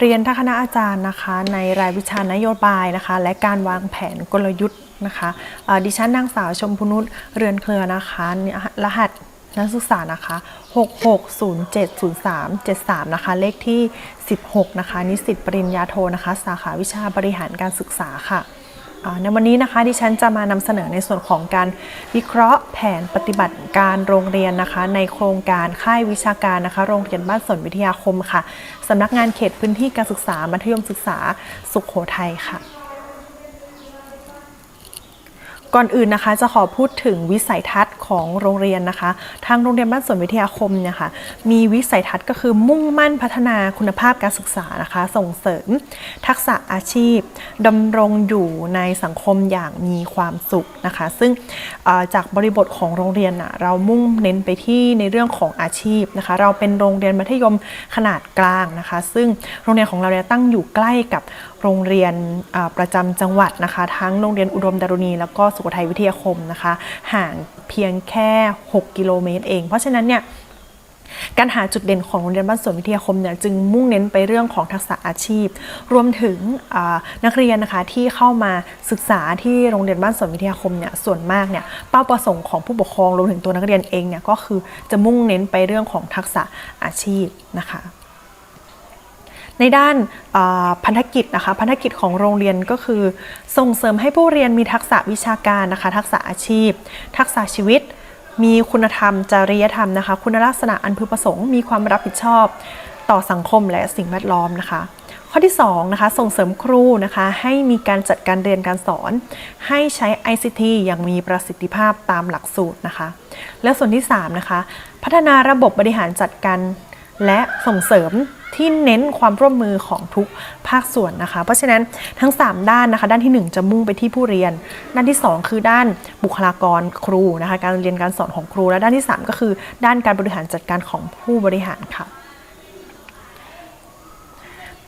เรียนทัศคณะอาจารย์นะคะในรายวิชานโยบายนะคะ และการวางแผนกลยุทธ์นะคะดิฉันนางสาวชมพูนุษเรือนเครือนะคะเนี่ยรหัสนักศึกษานะคะ 66070373 นะคะ เลขที่ 16 นะคะ นิสิตปริญญาโทนะคะ สาขาวิชาบริหารการศึกษาค่ะ ในวันนี้นะคะดิฉันจะมานำเสนอในส่วนของการวิเคราะห์แผนปฏิบัติการโรงเรียนนะคะ ในโครงการค่ายวิชาการนะคะ โรงเรียนบ้านสนวิทยาคมค่ะสำนักงานเขตพื้นที่การศึกษามัธยมศึกษาสุขโขทัยค่ะ ก่อนอื่นนะคะจะขอพูดถึงวิสัยทัศน์ของโรงเรียนนะคะ ทางโรงเรียนบ้านสวนวิทยาคมเนี่ยค่ะมีวิสัยทัศน์ก็คือมุ่งมั่นพัฒนาคุณภาพการศึกษานะคะ ส่งเสริม ทักษะอาชีพดำรงอยู่ในสังคมอย่างมีความสุขนะคะ ซึ่งจากบริบทของโรงเรียนนะเรามุ่งเน้นไปที่ในเรื่องของอาชีพนะคะ เราเป็นโรงเรียนมัธยมขนาดกลางนะคะ ซึ่งโรงเรียนของเราเนี่ยตั้งอยู่ใกล้กับโรงเรียนประจำจังหวัดนะคะ ทั้งโรงเรียนอุดมดารุณี แล้วก็สุโขทัยวิทยาคมนะคะ ห่างเพียงแค่ 6 กิโลเมตรเอง เพราะฉะนั้นเนี่ยการหาจุดเด่นของโรงเรียนบ้านสวนวิทยาคมเนี่ยจึงมุ่งเน้นไปเรื่องของทักษะอาชีพ รวมถึงนักเรียนนะคะที่เข้ามาศึกษาที่โรงเรียนบ้านสวนวิทยาคมเนี่ยส่วนมากเนี่ยเป้าประสงค์ของผู้ปกครองรวมถึงตัวนักเรียนเองเนี่ยก็คือจะมุ่งเน้นไปเรื่องของทักษะอาชีพนะคะ ในด้านพันธกิจนะคะพันธกิจของโรงเรียนก็คือส่งเสริมให้ผู้เรียนมีทักษะวิชาการนะคะทักษะอาชีพ ทักษะชีวิต มีคุณธรรม จริยธรรมนะคะ คุณลักษณะอันพึงประสงค์มีความรับผิดชอบต่อสังคมและสิ่งแวดล้อมนะคะ ข้อที่2นะคะส่งเสริมครูนะคะให้มีการจัดการเรียนการสอน ให้ใช้ ICT อย่างมีประสิทธิภาพตามหลักสูตรนะคะ และส่วนที่3นะคะพัฒนาระบบบริหารจัดการและส่งเสริม ที่เน้นความร่วมมือของทุกภาคส่วนนะคะ เพราะฉะนั้นทั้ง 3 ด้านนะคะ ด้านทีหนึ่1 จะมุ่งไปที่ผู้เรียน ด้านที่ 2 คือด้านบุคลากรครูนะคะ การเรียนการสอนของครู และด้านที่ 3 ก็คือ ด้านการบริหารจัดการของผู้บริหารค่ะ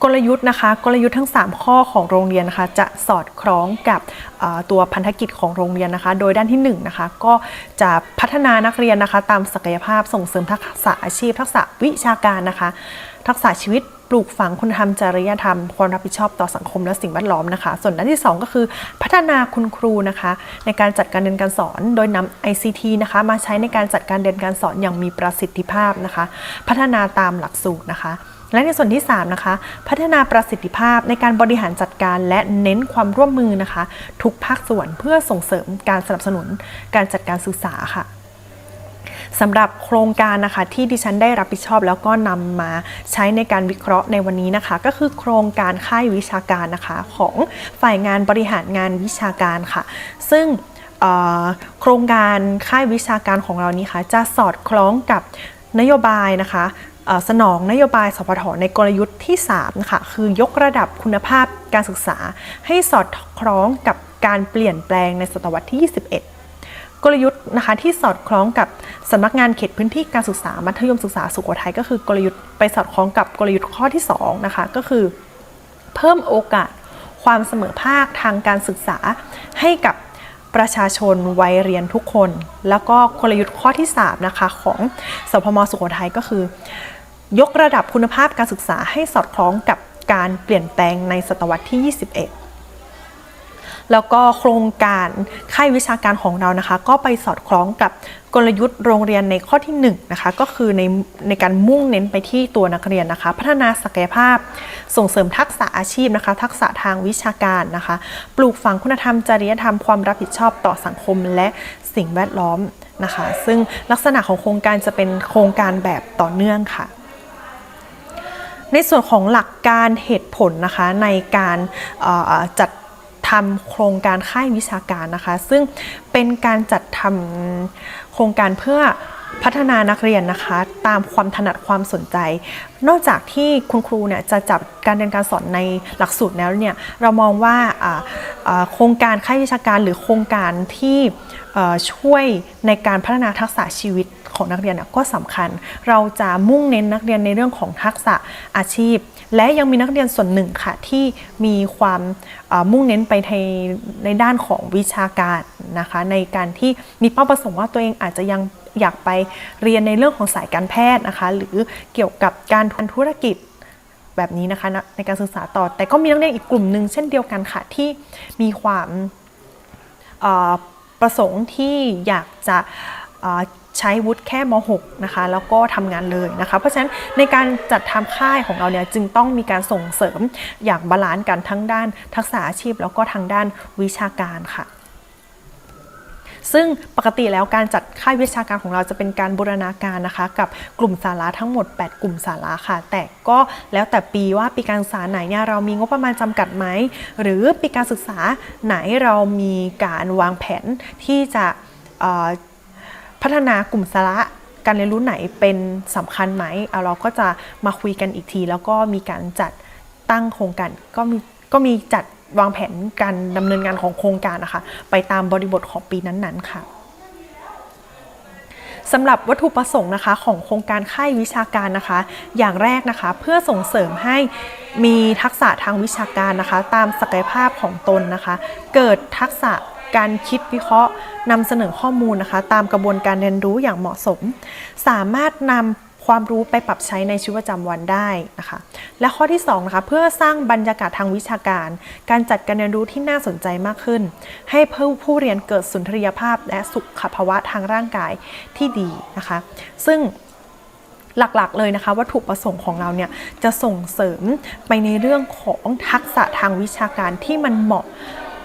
กลยุทธ์นะคะกลยุทธ์ทั้ง 3 ข้อของโรงเรียนนะคะจะสอดคล้องกับตัวพันธกิจของโรงเรียนนะคะ โดยด้านที่1นะคะก็จะพัฒนานักเรียนนะคะ ตามศักยภาพส่งเสริมทักษะอาชีพ ทักษะวิชาการนะคะ ทักษะชีวิตปลูกฝังคุณธรรมจริยธรรม ความรับผิดชอบต่อสังคมและสิ่งแวดล้อมนะคะ ส่วนด้านที่ 2 ก็คือพัฒนาคุณครูนะคะ ในการจัดการเรียนการสอนโดยนำ ICT นะคะมาใช้ในการจัดการเรียนการสอนอย่างมีประสิทธิภาพนะคะ พัฒนาตามหลักสูตรนะคะและในส่วนที่ 3 นะคะ พัฒนาประสิทธิภาพในการบริหารจัดการและเน้นความร่วมมือนะคะ ทุกภาคส่วนเพื่อส่งเสริมการสนับสนุนการจัดการศึกษาค่ะ สำหรับโครงการนะคะที่ดิฉันได้รับผิดชอบ แล้วก็นำมาใช้ในการวิเคราะห์ในวันนี้นะคะ ก็คือโครงการค่ายวิชาการนะคะของฝ่ายงานบริหารงานวิชาการค่ะ ซึ่งโครงการค่ายวิชาการของเรานี้ค่ะจะสอดคล้องกับนโยบายนะคะสนองนโยบายสพทในกลยุทธ์ที่3นะคะคือยกระดับคุณภาพการศึกษา ให้สอดคล้องกับการเปลี่ยนแปลงในศตวรรษที่ 21 กลยุทธ์นะคะที่สอดคล้องกับสำนักงานเขตพื้นที่การศึกษามัธยมศึกษาสุโขทัยก็คือกลยุทธ์ไปสอดคล้องกับกลยุทธ์ข้อที่2นะคะก็คือ เพิ่มโอกาสความเสมอภาคทางการศึกษาให้กับประชาชนวัยเรียนทุกคน แล้วก็กลยุทธ์ข้อที่3นะคะของสพมสุโขทัยก็คือ ยกระดับคุณภาพการศึกษาให้สอดคล้องกับการเปลี่ยนแปลงในศตวรรษที่ 21 แล้วก็โครงการค่ายวิชาการของเรานะคะ ก็ไปสอดคล้องกับกลยุทธ์โรงเรียนในข้อที่1นะคะก็คือในในการมุ่งเน้นไปที่ตัวนักเรียนนะคะ พัฒนาศักยภาพส่งเสริมทักษะอาชีพนะคะ ทักษะทางวิชาการนะคะ ปลูกฝังคุณธรรมจริยธรรมความรับผิดชอบต่อสังคมและสิ่งแวดล้อมนะคะ ซึ่งลักษณะของโครงการจะเป็นโครงการแบบต่อเนื่องค่ะในส่วนของหลักการเหตุผลนะคะในการจัด ทำโครงการค่ายวิชาการนะคะ ซึ่งเป็นการจัดทำโครงการเพื่อพัฒนานักเรียนนะคะ ตามความถนัดความสนใจ นอกจากที่คุณครูเนี่ยจะจับการเรียนการสอนในหลักสูตรแล้วเนี่ยเรามองว่าโครงการค่ายวิชาการหรือโครงการที่ช่วยในการพัฒนาทักษะชีวิตของนักเรียนน่ะก็สำคัญ เราจะมุ่งเน้นนักเรียนในเรื่องของทักษะอาชีพ และยังมีนักเรียนส่วนหนึ่งค่ะที่มีความ มุ่งเน้นไปในในด้านของวิชาการนะคะในการที่มีเป้าประสงค์ว่าตัวเองอาจจะยังอยากไปเรียนในเรื่องของสายการแพทย์นะคะหรือเกี่ยวกับการทำธุรกิจแบบนี้นะคะในการศึกษาต่อ แต่ก็มีนักเรียนอีกกลุ่มหนึ่งเช่นเดียวกันค่ะที่มีความประสงค์ที่อยากจะ ใช้วุฒิแค่ม .6 นะคะแล้วก็ทำงานเลยนะคะ เพราะฉะนั้นในการจัดทำค่ายของเราเนี่ยจึงต้องมีการส่งเสริมอย่างบาลานซ์กันทั้งด้านทักษะอาชีพ แล้วก็ทางด้านวิชาการค่ะซึ่งปกติแล้วการจัดค่ายวิชาการของเราจะเป็นการบูรณาการนะคะ กับกลุ่มสาระทั้งหมด 8 กลุ่มสาระค่ะ แต่ก็แล้วแต่ปีว่าปีการศึกษาไหนเนี่ยเรามีงบประมาณจำกัดไหม หรือปีการศึกษาไหนเรามีการวางแผนที่จะ พัฒนากลุ่มสาระการเรียนรู้ไหนเป็นสำคัญไหมเอาเราก็จะมาคุยกันอีกที แล้วก็มีการจัดตั้งโครงการก็มีก็มีจัดวางแผนการดำเนินงานของโครงการนะคะ ไปตามบริบทของปีนั้นๆค่ะสำหรับวัตถุประสงค์นะคะของโครงการค่ายวิชาการนะคะ อย่างแรกนะคะเพื่อส่งเสริมให้มีทักษะทางวิชาการนะคะ ตามศักยภาพของตนนะคะ เกิดทักษะ การคิดวิเคราะห์นำเสนอข้อมูลนะคะ ตามกระบวนการเรียนรู้อย่างเหมาะสม สามารถนำความรู้ไปปรับใช้ในชีวิตประจำวันได้นะคะ และข้อที่2นะคะเพื่อสร้างบรรยากาศทางวิชาการ การจัดการเรียนรู้ที่น่าสนใจมากขึ้น ให้ผู้ผู้เรียนเกิดสุนทรียภาพ และสุขภาวะทางร่างกายที่ดีนะคะ ซึ่งหลักๆ เลยนะคะวัตถุประสงค์ของเราเนี่ยจะส่งเสริมไปในเรื่องของทักษะทางวิชาการที่มันเหมาะ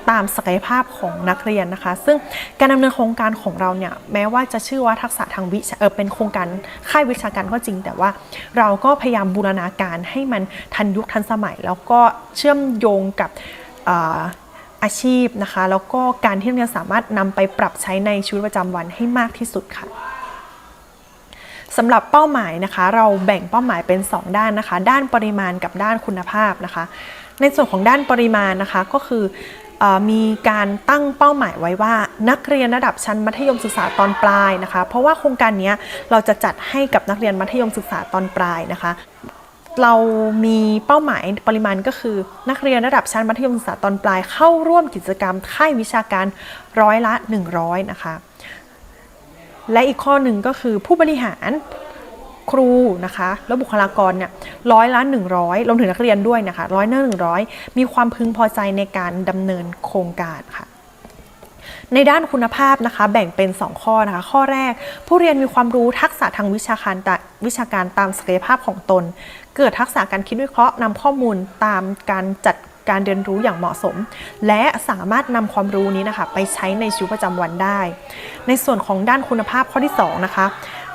ตามศักยภาพของนักเรียนนะคะ ซึ่งการดำเนินโครงการของเราเนี่ยแม้ว่าจะชื่อว่าทักษะทางวิชาเออเป็นโครงการค่ายวิชาการก็จริง แต่ว่าเราก็พยายามบูรณาการให้มันทันยุคทันสมัย แล้วก็เชื่อมโยงกับอาชีพนะคะ แล้วก็การที่นักเรียนสามารถนำไปปรับใช้ในชีวิตประจำวันให้มากที่สุดค่ะสำหรับเป้าหมายนะคะ เราแบ่งเป้าหมายเป็น 2 ด้านนะคะ ด้านปริมาณกับด้านคุณภาพนะคะ ในส่วนของด้านปริมาณนะคะก็คือ มีการตั้งเป้าหมายไว้ว่า นักเรียนระดับชั้นมัธยมศึกษาตอนปลายนะคะ เพราะว่าโครงการนี้เราจะจัดให้กับนักเรียนมัธยมศึกษาตอนปลายนะคะเรามีเป้าหมายปริมาณก็คือ นักเรียนระดับชั้นมัธยมศึกษาตอนปลายเข้าร่วมกิจกรรมค่ายวิชาการร้อยละ 100 นะคะ และอีกข้อหนึ่งก็คือผู้บริหาร ครูนะคะ แล้วบุคลากรเนี่ยร้อยละ100รวมถึงนักเรียนด้วยนะคะร้อยละ100มีความพึงพอใจในการดำเนินโครงการค่ะในด้านคุณภาพนะคะแบ่งเป็น 2 ข้อนะคะ ข้อแรก ผู้เรียนมีความรู้ทักษะทางวิชาการตะวิชาการตามศักยภาพของตน เกิดทักษะการคิดวิเคราะห์นำข้อมูลตามการจัดการเรียนรู้อย่างเหมาะสม และสามารถนำความรู้นี้นะคะ ไปใช้ในชีวิตประจำวันได้ ในส่วนของด้านคุณภาพข้อที่2นะคะ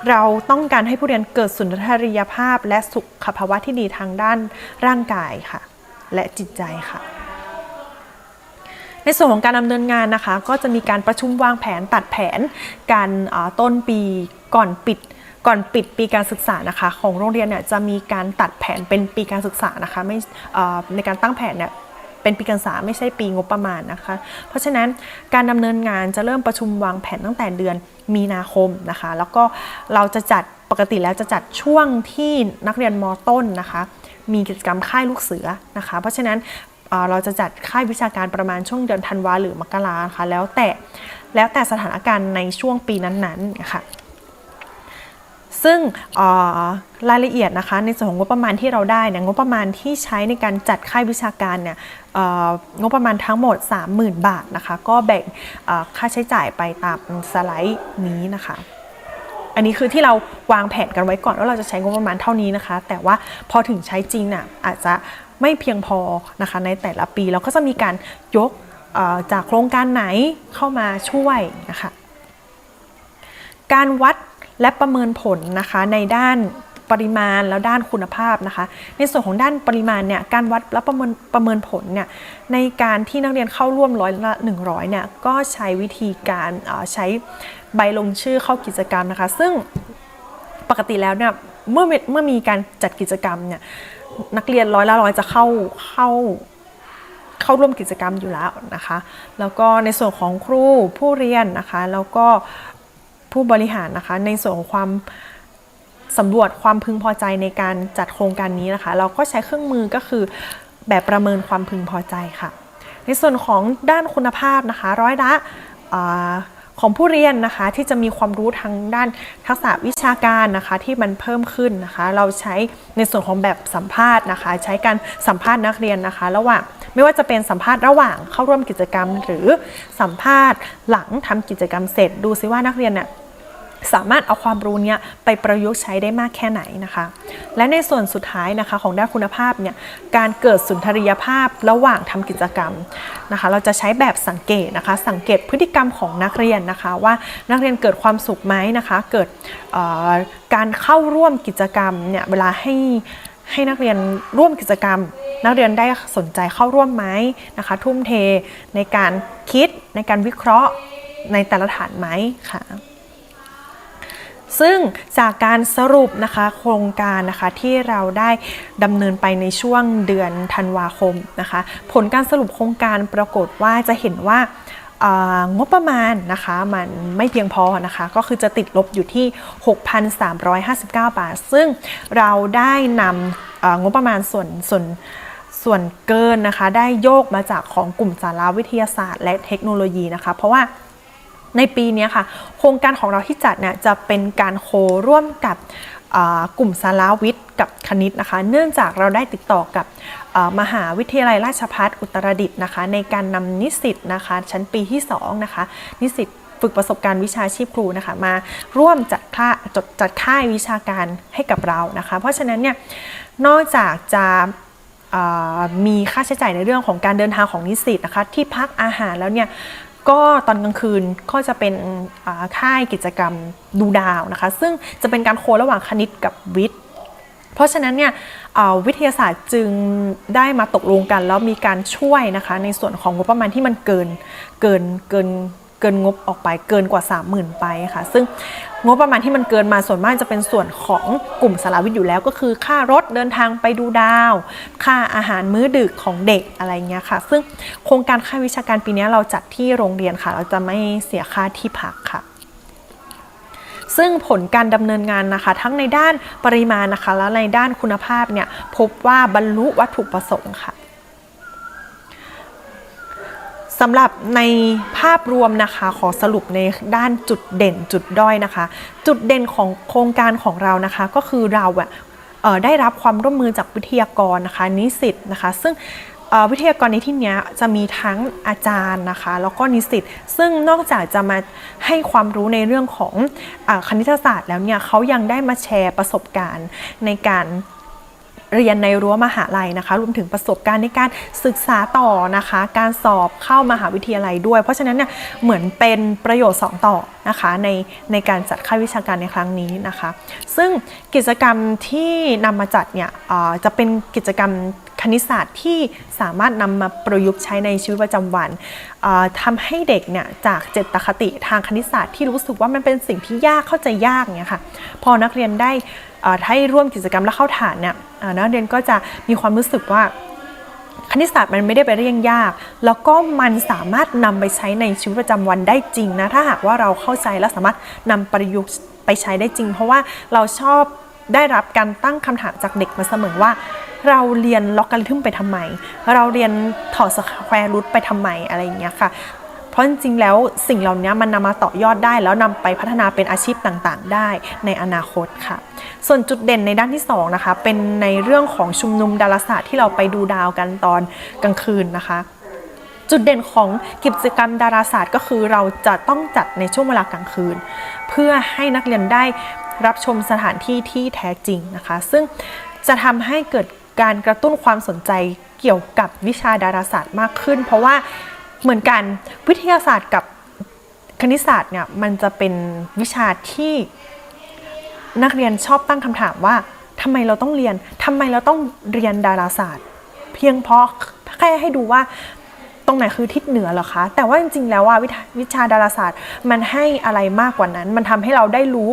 เราต้องการให้ผู้เรียนเกิดสุนทรียภาพ และสุขภาวะที่ดีทางด้านร่างกายค่ะ และจิตใจค่ะ ในส่วนของการดำเนินงานนะคะ ก็จะมีการประชุมวางแผนตัดแผนการต้นปีก่อนปิดก่อนปิดปีการศึกษานะคะ ของโรงเรียนเนี่ยจะมีการตัดแผนเป็นปีการศึกษานะคะไม่ในการตั้งแผนเนี่ย เป็นปีการศึกษาไม่ใช่ปีงบประมาณนะคะ เพราะฉะนั้นการดำเนินงานจะเริ่มประชุมวางแผนตั้งแต่เดือนมีนาคมนะคะ แล้วก็เราจะจัดปกติแล้วจะจัดช่วงที่นักเรียนมต้นนะคะ มีกิจกรรมค่ายลูกเสือนะคะ เพราะฉะนั้นเราจะจัดค่ายวิชาการประมาณช่วงเดือนธันวาหรือมกราค่ะแล้วแต่แล้วแต่สถานการณ์ในช่วงปีนั้นๆนะคะ ซึ่งรายละเอียดนะคะในส่วนของงบประมาณที่เราได้เนี่ยงบประมาณที่ใช้ในการจัดค่ายวิชาการเนี่ยงบประมาณทั้งหมด 30,000 บาทนะคะก็แบ่งค่าใช้จ่ายไปตามสไลด์นี้นะคะอันนี้คือที่เราวางแผนกันไว้ก่อนว่าเราจะใช้งบประมาณเท่านี้นะคะ แต่ว่าพอถึงใช้จริงน่ะอาจจะไม่เพียงพอนะคะในแต่ละปีเราก็จะมีการยกจากโครงการไหนเข้ามาช่วยนะคะการวัด และประเมินผลนะคะในด้านปริมาณแล้วด้านคุณภาพนะคะ ในส่วนของด้านปริมาณเนี่ยการวัดและประเมินประเมินผลเนี่ยในการที่นักเรียนเข้าร่วมร้อยละ100เนี่ยก็ใช้วิธีการใช้ใบลงชื่อเข้ากิจกรรมนะคะ ซึ่งปกติแล้วเนี่ยเมื่อเมื่อมีการจัดกิจกรรมเนี่ยนักเรียนร้อยละร้อยจะเข้าเข้าเข้าร่วมกิจกรรมอยู่แล้วนะคะ แล้วก็ในส่วนของครูผู้เรียนนะคะ แล้วก็ ผู้บริหารนะคะในส่วนของความสำรวจความพึงพอใจในการจัดโครงการนี้นะคะ เราก็ใช้เครื่องมือก็คือแบบประเมินความพึงพอใจค่ะ ในส่วนของด้านคุณภาพนะคะ ร้อยละ ของผู้เรียนนะคะที่จะมีความรู้ทางด้านทักษะวิชาการนะคะที่มันเพิ่มขึ้นนะคะ เราใช้ในส่วนของแบบสัมภาษณ์นะคะ ใช้การสัมภาษณ์นักเรียนนะคะระหว่างไม่ว่าจะเป็นสัมภาษณ์ระหว่างเข้าร่วมกิจกรรม หรือสัมภาษณ์หลังทำกิจกรรมเสร็จ ดูซิว่านักเรียนเนี่ย สามารถเอาความรู้เนี้ยไปประยุกต์ใช้ได้มากแค่ไหนนะคะ และในส่วนสุดท้ายนะคะของด้านคุณภาพเนี่ยการเกิดสุนทรียภาพระหว่างทำกิจกรรมนะคะ เราจะใช้แบบสังเกตนะคะ สังเกตพฤติกรรมของนักเรียนนะคะ ว่านักเรียนเกิดความสุขไหมนะคะ เกิดการเข้าร่วมกิจกรรมเนี่ยเวลาให้ให้นักเรียนร่วมกิจกรรม นักเรียนได้สนใจเข้าร่วมไหมนะคะ ทุ่มเทในการคิดในการวิเคราะห์ในแต่ละฐานไหมค่ะ ซึ่งจากการสรุปนะคะโครงการนะคะที่เราได้ดำเนินไปในช่วงเดือนธันวาคมนะคะผลการสรุปโครงการปรากฏว่าจะเห็นว่างบประมาณนะคะมันไม่เพียงพอนะคะก็คือจะติดลบอยู่ที่ 6,359 บาท ซึ่งเราได้นำงบประมาณส่วนส่วนส่วนเกินนะคะได้โยกมาจากของกลุ่มสารวิทยาศาสตร์และเทคโนโลยีนะคะ เพราะว่า ในปีนี้ค่ะ โครงการของเราที่จัดเนี่ยจะเป็นการโคร่วมกับกลุ่มสารวิทย์กับคณิตนะคะ เนื่องจากเราได้ติดต่อกับมหาวิทยาลัยราชภัฏอุตรดิตถ์นะคะ ในการนำนิสิตนะคะ ชั้นปีที่2นะคะ นิสิตฝึกประสบการณ์วิชาชีพครูนะคะมาร่วมจัดค่าจดจัดค่ายวิชาการให้กับเรานะคะ เพราะฉะนั้นเนี่ยนอกจากจะมีค่าใช้จ่ายในเรื่องของการเดินทางของนิสิตนะคะ ที่พักอาหารแล้วเนี่ย ก็ตอนกลางคืนก็จะเป็นค่ายกิจกรรมดูดาวนะคะ ซึ่งจะเป็นการโคระหว่างคณิตกับวิทย์ เพราะฉะนั้นเนี่ยวิทยาศาสตร์จึงได้มาตกลงกัน แล้วมีการช่วยนะคะ ในส่วนของงบประมาณที่มันเกินเกินเกินเกินงบออกไปเกินกว่า 30,000 ไปค่ะ ซึ่ง งบประมาณที่มันเกินมาส่วนมากจะเป็นส่วนของกลุ่มสารวิทย์อยู่แล้วก็คือค่ารถเดินทางไปดูดาว ค่าอาหารมื้อดึกของเด็กอะไรเงี้ยค่ะ ซึ่งโครงการค่าวิชาการปีนี้เราจัดที่โรงเรียนค่ะ เราจะไม่เสียค่าที่พักค่ะซึ่งผลการดำเนินงานนะคะ ทั้งในด้านปริมาณนะคะ และในด้านคุณภาพเนี่ยพบว่าบรรลุวัตถุประสงค์ค่ะ สำหรับในภาพรวมนะคะ ขอสรุปในด้านจุดเด่นจุดด้อยนะคะ จุดเด่นของโครงการของเรานะคะ ก็คือเราอะได้รับความร่วมมือจากวิทยากรนะคะนิสิตนะคะ ซึ่งวิทยากรในที่นี้จะมีทั้งอาจารย์นะคะ แล้วก็นิสิตซึ่งนอกจากจะมาให้ความรู้ในเรื่องของอคณิตศาสตร์แล้วเนี่ยเขายังได้มาแชร์ประสบการณ์ในการ เรียนในรั้วมหาลัยนะคะ รวมถึงประสบการณ์ในการศึกษาต่อนะคะ การสอบเข้ามหาวิทยาลัยด้วย เพราะฉะนั้นเนี่ยเหมือนเป็นประโยชน์ 2 ต่อนะคะในในการจัดค่ายวิชาการในครั้งนี้นะคะ ซึ่งกิจกรรมที่นำมาจัดเนี่ยจะเป็นกิจกรรม คณิตศาสตร์ที่สามารถนำมาประยุกต์ใช้ในชีวิตประจำวันทำให้เด็กเนี่ยจากเจตคติทางคณิตศาสตร์ที่รู้สึกว่ามันเป็นสิ่งที่ยากเข้าใจยากเนี่ยค่ะพอนักเรียนได้ให้ร่วมกิจกรรมและเข้าฐานเนี่ยนักเรียนก็จะมีความรู้สึกว่าคณิตศาสตร์มันไม่ได้ไปเรียงยาก แล้วก็มันสามารถนำไปใช้ในชีวิตประจำวันได้จริงนะ ถ้าหากว่าเราเข้าใจและสามารถนำประยุกต์ไปใช้ได้จริง เพราะว่าเราชอบได้รับการตั้งคำถามจากเด็กมาเสมอว่า เราเรียนล็อกการิทึมไปทำไม เราเรียนถอดสแควร์รูทไปทำไมอะไรอย่างเงี้ยค่ะ เพราะจริงๆแล้วสิ่งเหล่านี้มันนำมาต่อยอดได้ แล้วนำไปพัฒนาเป็นอาชีพต่างๆ ได้ในอนาคตค่ะ ส่วนจุดเด่นในด้านที่2นะคะเป็นในเรื่องของชุมนุมดาราศาสตร์ที่เราไปดูดาวกันตอนกลางคืนนะคะจุดเด่นของกิจกรรมดาราศาสตร์ก็คือเราจะต้องจัดในช่วงเวลากลางคืน เพื่อให้นักเรียนได้รับชมสถานที่ที่แท้จริงนะคะ ซึ่งจะทำให้เกิด การกระตุ้นความสนใจเกี่ยวกับวิชาดาราศาสตร์มากขึ้น เพราะว่าเหมือนกันวิทยาศาสตร์กับคณิตศาสตร์เนี่ยมันจะเป็นวิชาที่นักเรียนชอบตั้งคำถามว่าทำไมเราต้องเรียนทำไมเราต้องเรียนดาราศาสตร์ เพียงเพราะแค่ให้ดูว่าตรงไหนคือทิศเหนือหรอคะ แต่ว่าจริงๆแล้วว่าวิชาดาราศาสตร์มันให้อะไรมากกว่านั้น มันทำให้เราได้รู้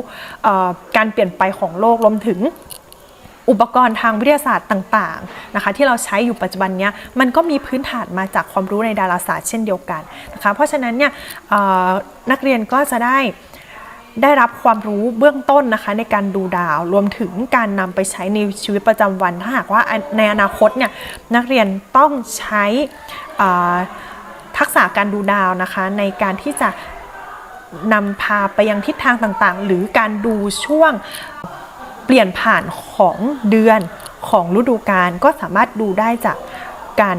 การเปลี่ยนไปของโลกรวมถึง อุปกรณ์ทางวิทยาศาสตร์ต่างๆนะคะที่เราใช้อยู่ปัจจุบันเนี้ยมันก็มีพื้นฐานมาจากความรู้ในดาราศาสตร์เช่นเดียวกันนะคะเพราะฉะนั้นเนี่ยนักเรียนก็จะได้ได้รับความรู้เบื้องต้นนะคะในการดูดาวรวมถึงการนำไปใช้ในชีวิตประจำวัน ถ้าหากว่าในอนาคตเนี่ยนักเรียนต้องใช้ทักษะการดูดาวนะคะในการที่จะนำพาไปยังทิศทางต่างๆ หรือการดูช่วง เปลี่ยนผ่านของเดือนของฤดูกาลก็สามารถดูได้จากการ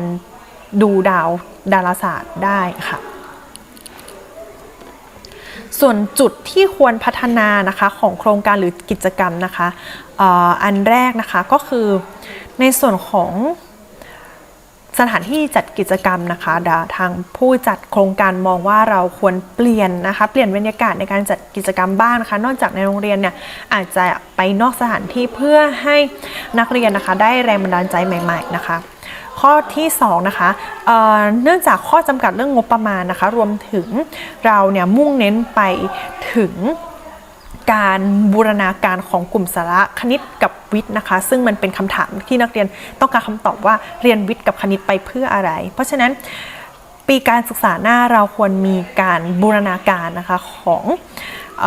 ดูดาวดาราศาสตร์ได้ค่ะ ส่วนจุดที่ควรพัฒนานะคะของโครงการหรือกิจกรรมนะคะอออันแรกนะคะก็คือในส่วนของ สถานที่จัดกิจกรรมนะคะทางผู้จัดโครงการมองว่าเราควรเปลี่ยนนะคะ เปลี่ยนบรรยากาศในการจัดกิจกรรมบ้างนะคะ นอกจากในโรงเรียนเนี่ยอาจจะไปนอกสถานที่เพื่อให้นักเรียนนะคะ ได้แรงบันดาลใจใหม่ ๆ นะคะข้อที่2นะคะเเนื่องจากข้อจำกัดเรื่องงบประมาณนะคะ รวมถึงเราเนี่ยมุ่งเน้นไปถึง การบูรณาการของกลุ่มสาระคณิตกับวิทย์นะคะ ซึ่งมันเป็นคำถามที่นักเรียนต้องการคำตอบว่าเรียนวิทย์กับคณิตไปเพื่ออะไร เพราะฉะนั้นปีการศึกษาหน้าเราควรมีการบูรณาการนะคะของอ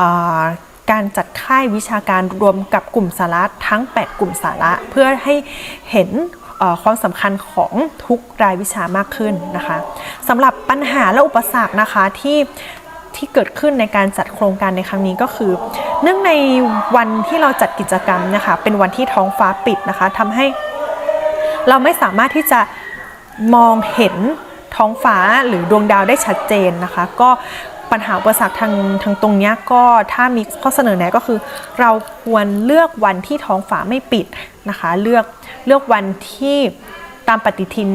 การจัดค่ายวิชาการรวมกับกลุ่มสาระทั้ง 8 กลุ่มสาระ เพื่อให้เห็นความสำคัญของทุกรายวิชามากขึ้นนะคะสำหรับปัญหาและอุปสรรคนะคะที่ ที่เกิดขึ้นในการจัดโครงการในครั้งนี้ก็คือ เนื่องในวันที่เราจัดกิจกรรมนะคะเป็นวันที่ท้องฟ้าปิดนะคะทำให้เราไม่สามารถที่จะมองเห็นท้องฟ้าหรือดวงดาวได้ชัดเจนนะคะ ก็ปัญหาอุปสรรคทางทางตรงนี้ก็ถ้ามีข้อเสนอแนะก็คือ เราควรเลือกวันที่ท้องฟ้าไม่ปิดนะคะ เลือกเลือกวันที่ตามปฏิทิน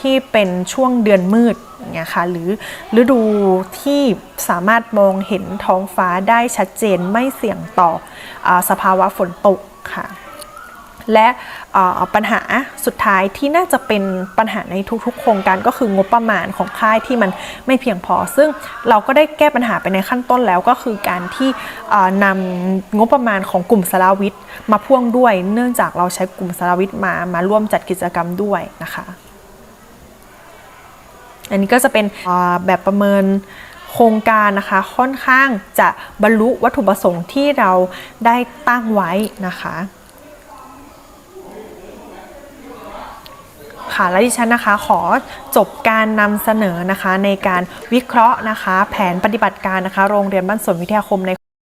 ที่เป็นช่วงเดือนมืด อย่างเงี้ยค่ะหรือฤดูที่สามารถมองเห็นท้องฟ้าได้ชัดเจนไม่เสี่ยงต่ออสภาวะฝนตกค่ะและปัญหาสุดท้ายที่น่าจะเป็นปัญหาในทุกๆ โครงการก็คืองบประมาณของค่ายที่มันไม่เพียงพอ ซึ่งเราก็ได้แก้ปัญหาไปในขั้นต้นแล้วก็คือการที่นำงบประมาณของกลุ่มสารวิทย์มาพ่วงด้วย เนื่องจากเราใช้กลุ่มสารวิทย์มามาร่วมจัดกิจกรรมด้วยนะคะ อันนี้ก็จะเป็นแบบประเมินโครงการนะคะค่อนข้างจะบรรลุวัตถุประสงค์ที่เราได้ตั้งไว้นะคะค่ะและดิฉันนะคะขอจบการนำเสนอนะคะในการวิเคราะห์นะคะ แผนปฏิบัติการนะคะ โรงเรียนบ้านสวนวิทยาคมใน